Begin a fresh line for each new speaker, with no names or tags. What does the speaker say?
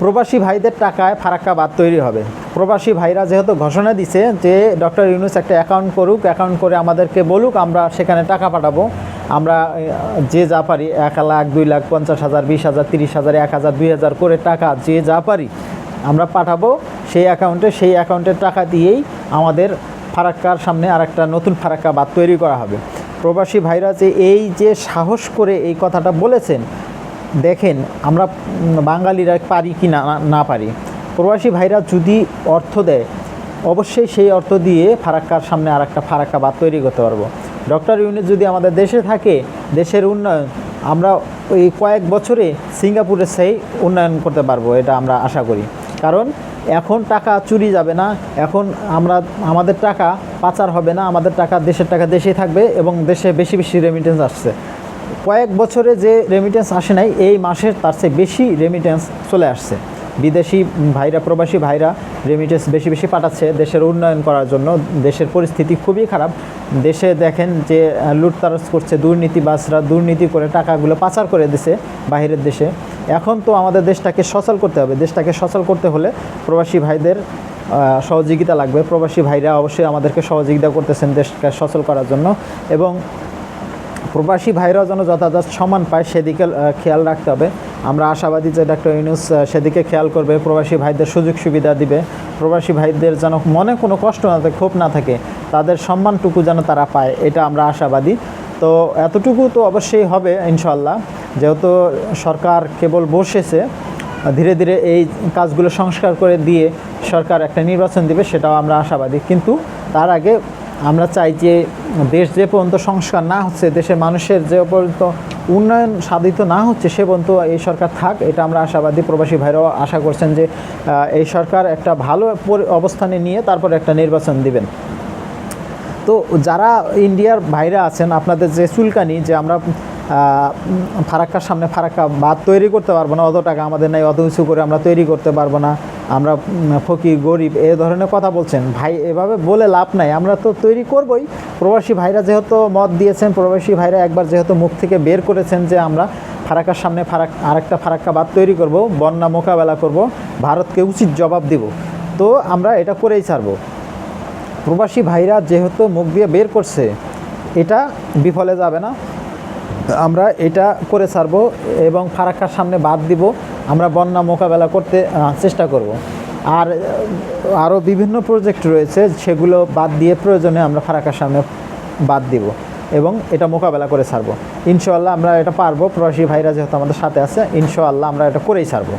প্রবাসী ভাইদের টাকায় ফারাক্কা বাদ তৈরি হবে। প্রবাসী ভাইরা যেহেতু ঘোষণা দিছে যে ডক্টর ইউনুস একটা অ্যাকাউন্ট করুক অ্যাকাউন্ট করে আমাদেরকে বলুক, আমরা সেখানে টাকা পাঠাবো। আমরা যে যা পারি, এক লাখ, দুই লাখ, পঞ্চাশ হাজার, বিশ হাজার, তিরিশ হাজার, এক হাজার, দুই হাজার করে টাকা যে যা পারি আমরা পাঠাবো, সেই অ্যাকাউন্টে সেই অ্যাকাউন্টের টাকা দিয়েই আমাদের ফারাক্কার সামনে আর একটা নতুন ফারাক্কা বাদ তৈরি করা হবে। প্রবাসী ভাইরা যে এই যে সাহস করে এই কথাটা বলেছেন দেখেন, আমরা বাঙালিরা পারি কি না না পারি। প্রবাসী ভাইরা যদি অর্থ দেয়, অবশ্যই সেই অর্থ দিয়ে ফারাক্কার সামনে আর একটা ফারাক্কা বাদ তৈরি করতে পারব। ডক্টর ইউনিট যদি আমাদের দেশে থাকে, দেশের উন্নয়ন, আমরা ওই কয়েক বছরে সিঙ্গাপুরের সেই উন্নয়ন করতে পারব, এটা আমরা আশা করি। কারণ, এখন টাকা চুরি যাবে না, এখন আমরা, আমাদের টাকা পাচার হবে না, আমাদের টাকা দেশের টাকা দেশেই থাকবে এবং দেশে বেশি বেশি রেমিটেন্স আসছে। কয়েক বছরে যে রেমিটেন্স আসে নাই এই মাসের তার চেয়ে বেশি রেমিটেন্স চলে আসছে। বিদেশি ভাইরা প্রবাসী ভাইরা রেমিটেন্স বেশি বেশি পাঠাচ্ছে দেশের উন্নয়ন করার জন্য। দেশের পরিস্থিতি খুবই খারাপ। দেশে দেখেন যে আহ, লুটতারাজ করছে দুর্নীতিবাজরা দুর্নীতি করে টাকাগুলো পাচার করে দিছে বাইরের দেশে। এখন তো আমাদের দেশটাকে সচল করতে হবে। দেশটাকে সচল করতে হলে প্রবাসী ভাইদের সহযোগিতা লাগবে। প্রবাসী ভাইরা অবশ্যই আমাদেরকে সহযোগিতা করতেছেন দেশকে সচল করার জন্য। এবং প্রবাসী ভাইরাও যেন যথাযথ সম্মান পায়, সেদিকে খেয়াল রাখতে হবে। আমরা আশাবাদী যে ডাক্তার ইউনুস সেদিকে খেয়াল করবে, প্রবাসী ভাইদের সুযোগ সুবিধা দিবে। প্রবাসী ভাইদের যেন মনে কোনো কষ্ট না থাকে, ক্ষোভ না থাকে, তাদের সম্মানটুকু যেন তারা পায়, এটা আমরা আশাবাদী। তো এতটুকু তো অবশ্যই হবে ইনশাল্লাহ যেহেতু সরকার কেবল বসেছে, ধীরে ধীরে এই কাজগুলো সংস্কার করে দিয়ে সরকার একটা নির্বাচন দিবে, সেটাও আমরা আশাবাদী। কিন্তু তার আগে আমরা চাই যে দেশ যে পর্যন্ত সংস্কার না হচ্ছে, দেশের মানুষের যে পর্যন্ত উন্নয়ন সাধিত না হচ্ছে, সে পর্যন্ত এই সরকার থাক, এটা আমরা আশাবাদী প্রবাসী ভাইরাও আশা করছেন যে এই সরকার একটা ভালো অবস্থানে নিয়ে তারপর একটা নির্বাচন দিবেন। তো যারা ইন্ডিয়ার ভাইরা আছেন, আপনাদের যে চুলকানি যে আমরা ফারাক্কার সামনে ফারাক্কা বাদ তৈরি করতে পারব না, অত টাকা আমাদের নাই, অত কিছু করে আমরা তৈরি করতে পারব না আমরা ফকির, গরিব এ ধরনের কথা বলছেন। ভাই, এভাবে বলে লাভ নাই। আমরা তো তৈরি করবই। প্রবাসী ভাইরা যেহেতু মত দিয়েছেন, প্রবাসী ভাইরা একবার যেহেতু মুখ থেকে বের করেছেন যে আমরা ফারাক্কার সামনে ফারাক, আরেকটা ফারাক্কা বাদ তৈরি করব, বন্যা মোকাবেলা করব, ভারতকে উচিত জবাব দিব। তো আমরা এটা করেই ছাড়ব। প্রবাসী ভাইরা যেহেতু মুখ দিয়ে বের করছে, এটা বিফলে যাবে না। আমরা এটা করে ছাড়বো এবং ফারাক্কার সামনে বাদ দিব। আমরা বন্যা মোকাবেলা করতে চেষ্টা করব। আর আরও বিভিন্ন প্রজেক্ট রয়েছে, সেগুলো বাদ দিয়ে প্রয়োজনে আমরা ফারাকার সামনে বাদ দিব এবং এটা মোকাবেলা করে ছাড়বো। ইনশাআল্লাহ আমরা এটা পারব। প্রবাসী ভাইরা যেহেতু আমাদের সাথে আছে, ইনশাআল্লাহ আমরা এটা করেই ছাড়বো।